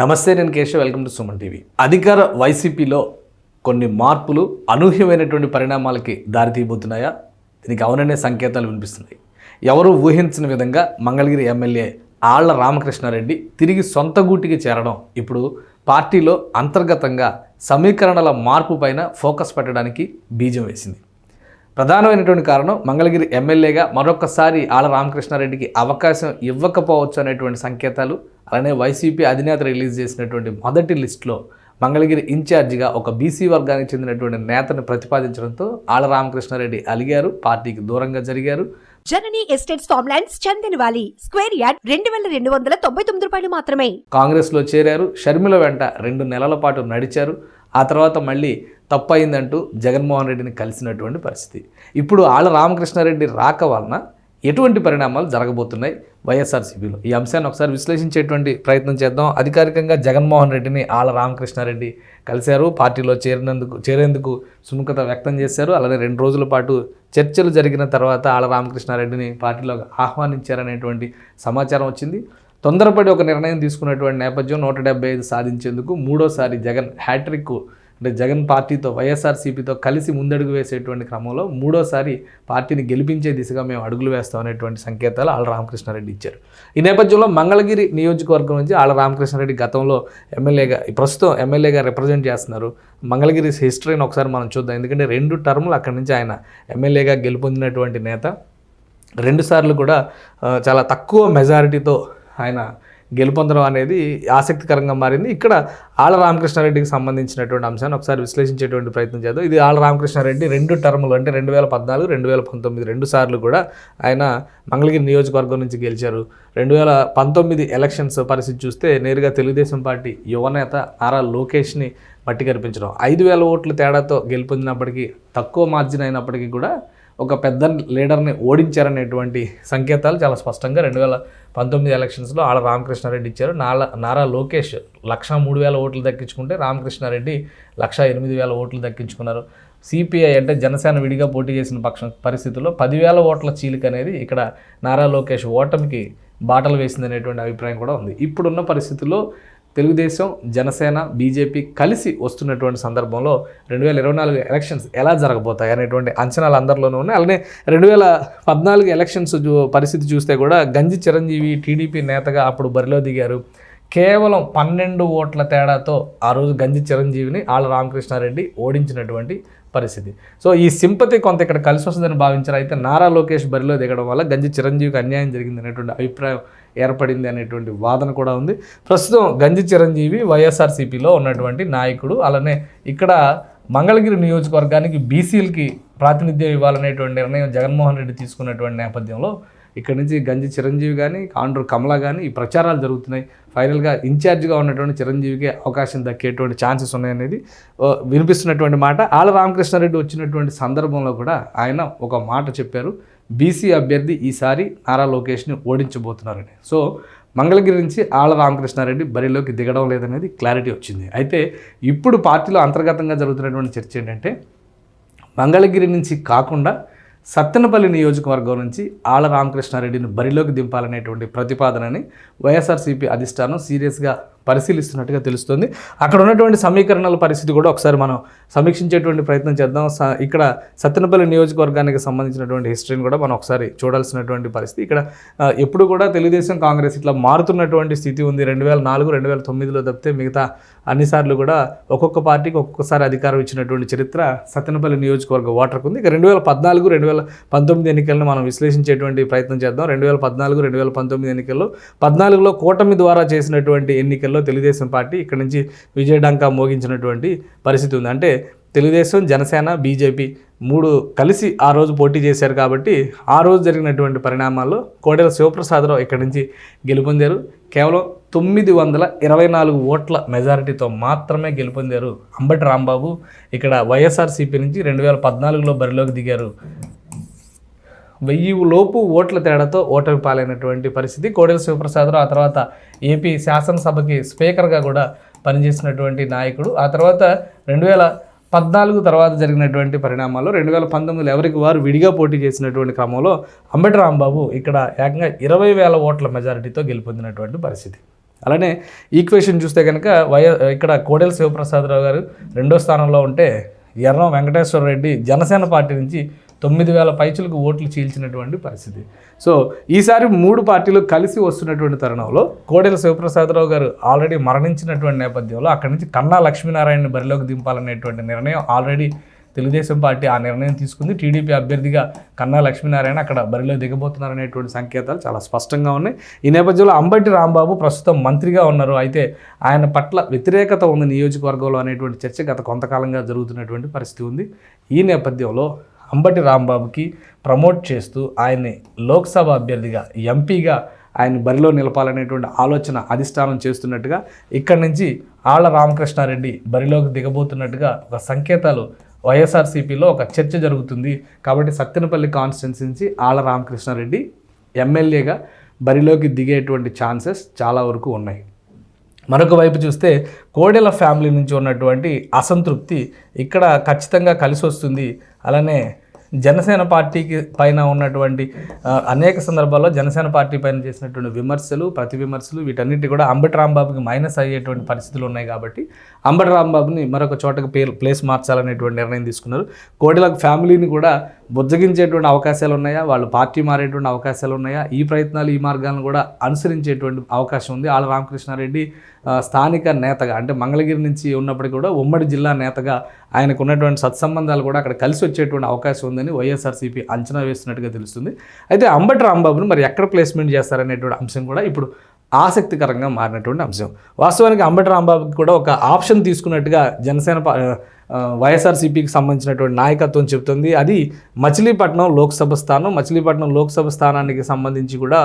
నమస్తే నేను Keshav. Welcome to Suman TV. అధికార వైసీపీలో కొన్ని మార్పులు అనూహ్యమైనటువంటి పరిణామాలకి దారితీయబోతున్నాయా దీనికి అవుననే సంకేతాలు వినిపిస్తున్నాయి. ఎవరు ఊహించిన విధంగా మంగళగిరి ఎమ్మెల్యే ఆళ్ళ రామకృష్ణారెడ్డి తిరిగి సొంత గూటికి చేరడం ఇప్పుడు పార్టీలో అంతర్గతంగా సమీకరణల మార్పు పైన ఫోకస్ పెట్టడానికి బీజం వేసింది. ప్రధానమైనటువంటి కారణం మంగళగిరి ఎమ్మెల్యేగా మరొకసారి ఆళ్ళ రామకృష్ణారెడ్డికి అవకాశం ఇవ్వకపోవచ్చు అనేటువంటి సంకేతాలు అలానే వైసీపీ అధినేత రిలీజ్ చేసినటువంటి మొదటి లిస్టులో మంగళగిరి ఇన్ఛార్జిగా ఒక బీసీ వర్గానికి చెందినటువంటి నేతను ప్రతిపాదించడంతో ఆళ్ళ రామకృష్ణారెడ్డి అలిగారు పార్టీకి దూరంగా జరిగారు. Janani estates farmlands Chandan valley square yard రెండు వేల రెండు వందల తొంభై తొమ్మిది రూపాయలు మాత్రమే. కాంగ్రెస్లో చేరారు షర్మిల వెంట రెండు నెలల పాటు నడిచారు. ఆ తర్వాత మళ్ళీ తప్పయిందంటూ జగన్మోహన్ రెడ్డిని కలిసినటువంటి పరిస్థితి. ఇప్పుడు ఆళ్ళ రామకృష్ణారెడ్డి రాక వలన ఎటువంటి పరిణామాలు జరగబోతున్నాయి వైఎస్ఆర్సీపీలో? ఈ అంశాన్ని ఒకసారి విశ్లేషించేటువంటి ప్రయత్నం చేద్దాం. అధికారికంగా జగన్మోహన్ రెడ్డిని ఆళ్ళ రామకృష్ణారెడ్డి కలిశారు. పార్టీలో చేరినందుకు చేరేందుకు సుముఖత వ్యక్తం చేశారు. అలానే రెండు రోజుల పాటు చర్చలు జరిగిన తర్వాత ఆళ్ళ రామకృష్ణారెడ్డిని పార్టీలో ఆహ్వానించారనేటువంటి సమాచారం వచ్చింది. తొందరపడి ఒక నిర్ణయం తీసుకున్నటువంటి నేపథ్యం నూట డెబ్బై ఐదు సాధించేందుకు మూడోసారి జగన్ హ్యాట్రిక్ అంటే జగన్ పార్టీతో వైఎస్ఆర్సీపీతో కలిసి ముందడుగు వేసేటువంటి క్రమంలో మూడోసారి పార్టీని గెలిపించే దిశగా మేము అడుగులు వేస్తాం అనేటువంటి సంకేతాలు ఆళ్ళ రామకృష్ణారెడ్డి ఇచ్చారు. ఈ నేపథ్యంలో మంగళగిరి నియోజకవర్గం నుంచి ఆళ్ళ రామకృష్ణారెడ్డి గతంలో ఎమ్మెల్యేగా ప్రస్తుతం ఎమ్మెల్యేగా రిప్రజెంట్ చేస్తున్నారు. మంగళగిరి హిస్టరీని ఒకసారి మనం చూద్దాం. ఎందుకంటే రెండు టర్ములు అక్కడి నుంచి ఆయన ఎమ్మెల్యేగా గెలుపొందినటువంటి నేత. రెండుసార్లు కూడా చాలా తక్కువ మెజారిటీతో ఆయన గెలుపొందడం అనేది ఆసక్తికరంగా మారింది. ఇక్కడ ఆళ్ళ రామకృష్ణారెడ్డికి సంబంధించినటువంటి అంశాన్ని ఒకసారి విశ్లేషించేటువంటి ప్రయత్నం చేద్దాం. ఇది ఆళ్ళ రామకృష్ణారెడ్డి రెండు టర్ములు అంటే రెండు వేల పద్నాలుగు రెండు వేల పంతొమ్మిది రెండు సార్లు కూడా ఆయన మంగళగిరి నియోజకవర్గం నుంచి గెలిచారు. రెండు వేల పంతొమ్మిది ఎలక్షన్స్ పరిస్థితి చూస్తే నేరుగా తెలుగుదేశం పార్టీ యువనేత ఆర్ఆర్ లోకేష్ని మట్టి కనిపించడం ఐదు వేల ఓట్ల తేడాతో గెలుపొందినప్పటికీ తక్కువ మార్జిన్ అయినప్పటికీ కూడా ఒక పెద్ద లీడర్ని ఓడించారనేటువంటి సంకేతాలు చాలా స్పష్టంగా రెండు వేల పంతొమ్మిది ఎలక్షన్స్లో ఆళ్ళ రామకృష్ణారెడ్డి ఇచ్చారు. నాలా నారా లోకేష్ లక్ష మూడు వేల ఓట్లు దక్కించుకుంటే రామకృష్ణారెడ్డి లక్ష ఎనిమిది వేల ఓట్లు దక్కించుకున్నారు. సిపిఐ అంటే జనసేన విడిగా పోటీ చేసిన పక్షం పరిస్థితుల్లో పదివేల ఓట్ల చీలిక అనేది ఇక్కడ నారా లోకేష్ ఓటమికి బాటలు వేసిందనేటువంటి అభిప్రాయం కూడా ఉంది. ఇప్పుడున్న పరిస్థితుల్లో తెలుగుదేశం జనసేన బీజేపీ కలిసి వస్తున్నటువంటి సందర్భంలో రెండు వేల ఇరవై నాలుగు ఎలక్షన్స్ ఎలా జరగబోతాయి అనేటువంటి అంచనాలు అందరిలోనూ ఉన్నాయి. అలానే రెండు వేల పద్నాలుగు ఎలక్షన్స్ పరిస్థితి చూస్తే కూడా గంజి చిరంజీవి టీడీపీ నేతగా అప్పుడు బరిలో దిగారు. కేవలం పన్నెండు ఓట్ల తేడాతో ఆ రోజు గంజి చిరంజీవిని ఆళ్ళ రామకృష్ణారెడ్డి ఓడించినటువంటి పరిస్థితి. సో ఈ సింపతి కొంత ఇక్కడ కలిసి వస్తుందని భావించారు. అయితే నారా లోకేష్ బరిలో దిగడం వల్ల గంజి చిరంజీవికి అన్యాయం జరిగింది అనేటువంటి అభిప్రాయం ఏర్పడింది అనేటువంటి వాదన కూడా ఉంది. ప్రస్తుతం గంజి చిరంజీవి వైఎస్ఆర్సీపీలో ఉన్నటువంటి నాయకుడు. అలానే ఇక్కడ మంగళగిరి నియోజకవర్గానికి బీసీలకి ప్రాతినిధ్యం ఇవ్వాలనేటువంటి నిర్ణయం జగన్మోహన్ రెడ్డి తీసుకున్నటువంటి నేపథ్యంలో ఇక్కడ నుంచి గంజి చిరంజీవి కానీ కాండ్రు కమల కానీ ఈ ప్రచారాలు జరుగుతున్నాయి. ఫైనల్గా ఇన్ఛార్జ్గా ఉన్నటువంటి చిరంజీవికి అవకాశం దక్కేటువంటి ఛాన్సెస్ ఉన్నాయనేది వినిపిస్తున్నటువంటి మాట. ఆళ్ళ రామకృష్ణారెడ్డి వచ్చినటువంటి సందర్భంలో కూడా ఆయన ఒక మాట చెప్పారు. బీసీ అభ్యర్థి ఈసారి నారా లోకేష్ని ఓడించబోతున్నారని. సో మంగళగిరి నుంచి ఆళ్ళ రామకృష్ణారెడ్డి బరిలోకి దిగడం లేదనేది క్లారిటీ వచ్చింది. అయితే ఇప్పుడు పార్టీలో అంతర్గతంగా జరుగుతున్నటువంటి చర్చ ఏంటంటే మంగళగిరి నుంచి కాకుండా సత్తెనపల్లి నియోజకవర్గం నుంచి ఆళ్ళ రామకృష్ణారెడ్డిని బరిలోకి దింపాలనేటువంటి ప్రతిపాదనని వైఎస్ఆర్సీపీ అధిష్టానం సీరియస్గా పరిశీలిస్తున్నట్టుగా తెలుస్తుంది. అక్కడ ఉన్నటువంటి సమీకరణల పరిస్థితి కూడా ఒకసారి మనం సమీక్షించేటువంటి ప్రయత్నం చేద్దాం. స- ఇక్కడ సత్తెనపల్లి నియోజకవర్గానికి సంబంధించినటువంటి హిస్టరీని కూడా మనం ఒకసారి చూడాల్సినటువంటి పరిస్థితి. ఇక్కడ ఎప్పుడు కూడా తెలుగుదేశం కాంగ్రెస్ ఇట్లా మారుతున్నటువంటి స్థితి ఉంది. రెండు వేల నాలుగు రెండు వేల తొమ్మిదిలో తప్పితే మిగతా అన్నిసార్లు కూడా ఒక్కొక్క పార్టీకి ఒక్కొక్కసారి అధికారం ఇచ్చినటువంటి చరిత్ర సత్తెనపల్లి నియోజకవర్గ ఓటర్కు ఉంది. ఇక రెండు వేల పద్నాలుగు రెండు వేల పంతొమ్మిది ఎన్నికలను మనం విశ్లేషించేటువంటి ప్రయత్నం చేద్దాం. రెండు వేల పద్నాలుగు రెండు వేల పంతొమ్మిది ఎన్నికల్లో పద్నాలుగులో కూటమి ద్వారా చేసినటువంటి ఎన్నికలు ఎన్నికల్లో తెలుగుదేశం పార్టీ ఇక్కడ నుంచి విజయడంకా మోగించినటువంటి పరిస్థితి ఉంది. అంటే తెలుగుదేశం జనసేన బీజేపీ మూడు కలిసి ఆ రోజు పోటీ చేశారు కాబట్టి ఆ రోజు జరిగినటువంటి పరిణామాల్లో కోడెల శివప్రసాదరావు ఇక్కడి నుంచి గెలుపొందారు. కేవలం తొమ్మిది వందల ఇరవై నాలుగు ఓట్ల మెజారిటీతో మాత్రమే గెలుపొందారు అంబటి రాంబాబు. ఇక్కడ వైఎస్ఆర్సీపీ నుంచి రెండు వేల పద్నాలుగులో బరిలోకి దిగారు. వెయ్యి లోపు ఓట్ల తేడాతో ఓటమి పాలైనటువంటి పరిస్థితి. కోడెల శివప్రసాదరావు ఆ తర్వాత ఏపీ శాసనసభకి స్పీకర్గా కూడా పనిచేసినటువంటి నాయకుడు. ఆ తర్వాత రెండు వేల పద్నాలుగు తర్వాత జరిగినటువంటి పరిణామాల్లో రెండు వేల పంతొమ్మిదిలో ఎవరికి వారు విడిగా పోటీ చేసినటువంటి క్రమంలో అంబటి రాంబాబు ఇక్కడ ఏకంగా ఇరవై వేల ఓట్ల మెజారిటీతో గెలుపొందినటువంటి పరిస్థితి. అలానే ఈక్వేషన్ చూస్తే కనుక వయ ఇక్కడ కోడెల శివప్రసాదరావు గారు రెండో స్థానంలో ఉంటే ఎర్రం వెంకటేశ్వర రెడ్డి జనసేన పార్టీ నుంచి తొమ్మిది వేల పైచులకు ఓట్లు చీల్చినటువంటి పరిస్థితి. సో ఈసారి మూడు పార్టీలు కలిసి వస్తున్నటువంటి తరుణంలో కోడెల శివప్రసాదరావు గారు ఆల్రెడీ మరణించినటువంటి నేపథ్యంలో అక్కడి నుంచి కన్నా లక్ష్మీనారాయణని బరిలోకి దింపాలనేటువంటి నిర్ణయం ఆల్రెడీ తెలుగుదేశం పార్టీ ఆ నిర్ణయం తీసుకుంది. టీడీపీ అభ్యర్థిగా కన్నా లక్ష్మీనారాయణ అక్కడ బరిలో దిగబోతున్నారనేటువంటి సంకేతాలు చాలా స్పష్టంగా ఉన్నాయి. ఈ నేపథ్యంలో అంబటి రాంబాబు ప్రస్తుతం మంత్రిగా ఉన్నారు. అయితే ఆయన పట్ల వ్యతిరేకత ఉంది నియోజకవర్గంలో అనేటువంటి చర్చ గత కొంతకాలంగా జరుగుతున్నటువంటి పరిస్థితి ఉంది. ఈ నేపథ్యంలో అంబటి రాంబాబుకి ప్రమోట్ చేస్తూ ఆయన్ని లోక్సభ అభ్యర్థిగా ఎంపీగా ఆయన బరిలో నిలపాలనేటువంటి ఆలోచన అధిష్టానం చేస్తున్నట్టుగా ఇక్కడి నుంచి ఆళ్ళ రామకృష్ణారెడ్డి బరిలోకి దిగబోతున్నట్టుగా ఒక సంకేతాలు వైఎస్ఆర్సీపీలో ఒక చర్చ జరుగుతుంది. కాబట్టి సత్తెనపల్లి కాన్స్టిట్యున్సీ నుంచి ఆళ్ళ రామకృష్ణారెడ్డి ఎమ్మెల్యేగా బరిలోకి దిగేటువంటి ఛాన్సెస్ చాలా వరకు ఉన్నాయి. మరొక వైపు చూస్తే కోడెల ఫ్యామిలీ నుంచి ఉన్నటువంటి అసంతృప్తి ఇక్కడ ఖచ్చితంగా కలిసి వస్తుంది అలానే జనసేన పార్టీకి పైన ఉన్నటువంటి అనేక సందర్భాల్లో జనసేన పార్టీ పైన చేసినటువంటి విమర్శలు ప్రతి విమర్శలు వీటన్నిటి కూడా అంబటి రాంబాబుకి మైనస్ అయ్యేటువంటి పరిస్థితులు ఉన్నాయి కాబట్టి అంబటి రాంబాబుని మరొక చోటకి పేరు ప్లేస్ మార్చాలనేటువంటి నిర్ణయం తీసుకున్నారు. కోడిలకు ఫ్యామిలీని కూడా బుజ్జగించేటువంటి అవకాశాలు ఉన్నాయా? వాళ్ళు పార్టీ మారేటువంటి అవకాశాలు ఉన్నాయా? ఈ ప్రయత్నాలు ఈ మార్గాలను కూడా అనుసరించేటువంటి అవకాశం ఉంది. ఆళ్ళ రామకృష్ణారెడ్డి స్థానిక నేతగా అంటే మంగళగిరి నుంచి ఉన్నప్పటికీ కూడా ఉమ్మడి జిల్లా నేతగా ఆయనకు ఉన్నటువంటి సత్సంబంధాలు కూడా అక్కడ కలిసి వచ్చేటువంటి అవకాశం ఉందని వైఎస్ఆర్సీపీ అంచనా వేస్తున్నట్టుగా తెలుస్తుంది. అయితే అంబటి రాంబాబును మరి ఎక్కడ ప్లేస్మెంట్ చేస్తారనేటువంటి అంశం కూడా ఇప్పుడు ఆసక్తికరంగా మారినటువంటి అంశం. వాస్తవానికి అంబటి రాంబాబుకి కూడా ఒక ఆప్షన్ తీసుకున్నట్టుగా జనసేన వైఎస్ఆర్సీపీకి సంబంధించినటువంటి నాయకత్వం చెబుతుంది. అది మచిలీపట్నం లోక్సభ స్థానం. మచిలీపట్నం లోక్సభ స్థానానికి సంబంధించి కూడా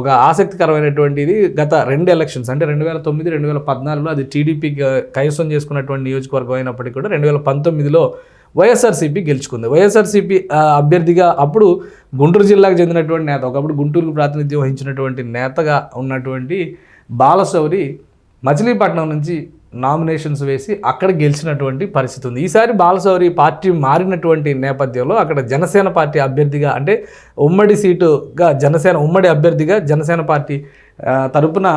ఒక ఆసక్తికరమైనటువంటిది గత రెండు ఎలక్షన్స్ అంటే రెండు వేల తొమ్మిది రెండు వేల పద్నాలుగులో అది టీడీపీ కైవసం చేసుకున్నటువంటి నియోజకవర్గం అయినప్పటికీ కూడా రెండు వేల పంతొమ్మిదిలో వైఎస్ఆర్సీపీ గెలుచుకుంది. వైఎస్ఆర్సీపీ అభ్యర్థిగా అప్పుడు గుంటూరు జిల్లాకు చెందినటువంటి నేత ఒకప్పుడు గుంటూరుకు ప్రాతినిధ్యం వహించినటువంటి నేతగా ఉన్నటువంటి బాలశౌరి మచిలీపట్నం నుంచి నామినేషన్స్ వేసి అక్కడ గెలిచినటువంటి పరిస్థితి ఉంది. ఈసారి బాలశౌరి పార్టీ మారినటువంటి నేపథ్యంలో అక్కడ జనసేన పార్టీ అభ్యర్థిగా అంటే ఉమ్మడి సీటుగా జనసేన ఉమ్మడి అభ్యర్థిగా జనసేన పార్టీ తరపున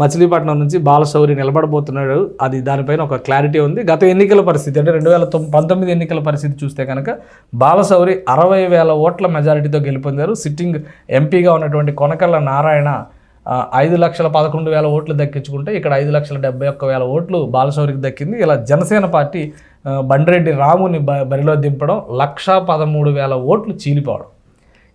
మచిలీపట్నం నుంచి బాలశౌరి నిలబడబోతున్నాడు. అది దానిపైన ఒక క్లారిటీ ఉంది. గత ఎన్నికల పరిస్థితి అంటే రెండు వేల పంతొమ్మిది ఎన్నికల పరిస్థితి చూస్తే కనుక బాలశౌరి అరవై వేల ఓట్ల మెజారిటీతో గెలుపొందారు. సిట్టింగ్ ఎంపీగా ఉన్నటువంటి కొనకళ్ళ నారాయణ ఐదు లక్షల పదకొండు వేల ఓట్లు దక్కించుకుంటే ఇక్కడ ఐదు లక్షల డెబ్బై ఒక్క వేల ఓట్లు బాలశౌరికి దక్కింది. ఇలా జనసేన పార్టీ బండిరెడ్డి రాముని బ బరిలో దింపడం లక్షా పదమూడు వేల ఓట్లు చీలిపోవడం.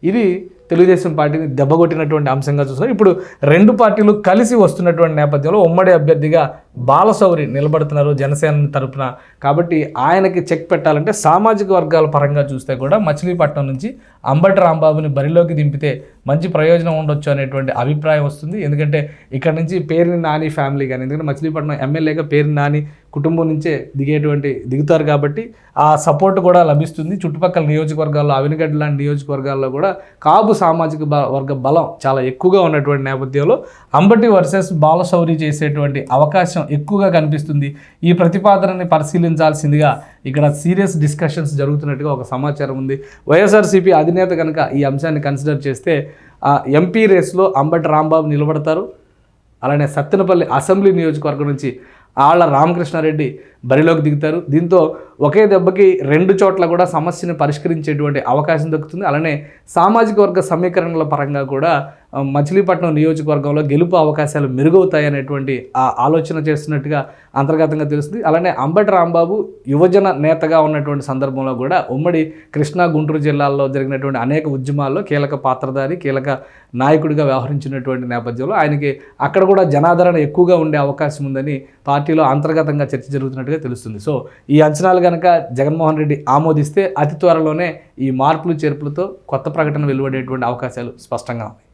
ఇది తెలుగుదేశం పార్టీని దెబ్బగొట్టినటువంటి అంశంగా చూస్తారు ఇప్పుడు రెండు పార్టీలు కలిసి వస్తున్నటువంటి నేపథ్యంలో ఉమ్మడి అభ్యర్థిగా బాలసౌరి నిలబడుతున్నారు జనసేన తరపున. కాబట్టి ఆయనకి చెక్ పెట్టాలంటే సామాజిక వర్గాల పరంగా చూస్తే కూడా మచిలీపట్నం నుంచి అంబటి రాంబాబుని బరిలోకి దింపితే మంచి ప్రయోజనం ఉండొచ్చు అనేటువంటి అభిప్రాయం వస్తుంది. ఎందుకంటే ఇక్కడ నుంచి పేరుని నాని ఫ్యామిలీ కానీ ఎందుకంటే మచిలీపట్నం ఎమ్మెల్యేగా పేరుని నాని కుటుంబం నుంచే దిగేటువంటి దిగుతారు కాబట్టి ఆ సపోర్ట్ కూడా లభిస్తుంది. చుట్టుపక్కల నియోజకవర్గాల్లో అవినగడ్డ లాంటి నియోజకవర్గాల్లో కూడా కాపు సామాజిక బ- వర్గ బలం చాలా ఎక్కువగా ఉన్నటువంటి నేపథ్యంలో అంబటి వర్సెస్ బాలశౌరి చేసేటువంటి అవకాశం ఎక్కువగా కనిపిస్తుంది. ఈ ప్రతిపాదనని పరిశీలించాల్సిందిగా ఇక్కడ సీరియస్ డిస్కషన్స్ జరుగుతున్నట్టుగా ఒక సమాచారం ఉంది. వైఎస్ఆర్సీపీ అధినేత కనుక ఈ అంశాన్ని కన్సిడర్ చేస్తే ఆ ఎంపీ రేస్లో అంబటి రాంబాబు నిలబడతారు. అలానే సత్తెనపల్లి అసెంబ్లీ నియోజకవర్గం నుంచి ఆళ్ళ రామకృష్ణారెడ్డి బరిలోకి దిగుతారు. దీంతో ఒకే దెబ్బకి రెండు చోట్ల కూడా సమస్యను పరిష్కరించేటువంటి అవకాశం దక్కుతుంది. అలానే సామాజిక వర్గ సమీకరణల పరంగా కూడా మచిలీపట్నం నియోజకవర్గంలో గెలుపు అవకాశాలు మెరుగవుతాయి అనేటువంటి ఆ ఆలోచన చేస్తున్నట్టుగా అంతర్గతంగా తెలుస్తుంది. అలానే అంబటి రాంబాబు యువజన నేతగా ఉన్నటువంటి సందర్భంలో కూడా ఉమ్మడి కృష్ణా గుంటూరు జిల్లాల్లో జరిగినటువంటి అనేక ఉద్యమాల్లో కీలక పాత్రధారి కీలక నాయకుడిగా వ్యవహరించినటువంటి నేపథ్యంలో ఆయనకి అక్కడ కూడా జనాదరణ ఎక్కువగా ఉండే అవకాశం ఉందని పార్టీలో అంతర్గతంగా చర్చ జరుగుతున్నట్టుగా తెలుస్తుంది. సో ఈ అంచనాలు కనుక జగన్మోహన్ రెడ్డి ఆమోదిస్తే అతి త్వరలోనే ఈ మార్పులు చేర్పులతో కొత్త ప్రకటన వెలువడేటువంటి అవకాశాలు స్పష్టంగా ఉన్నాయి.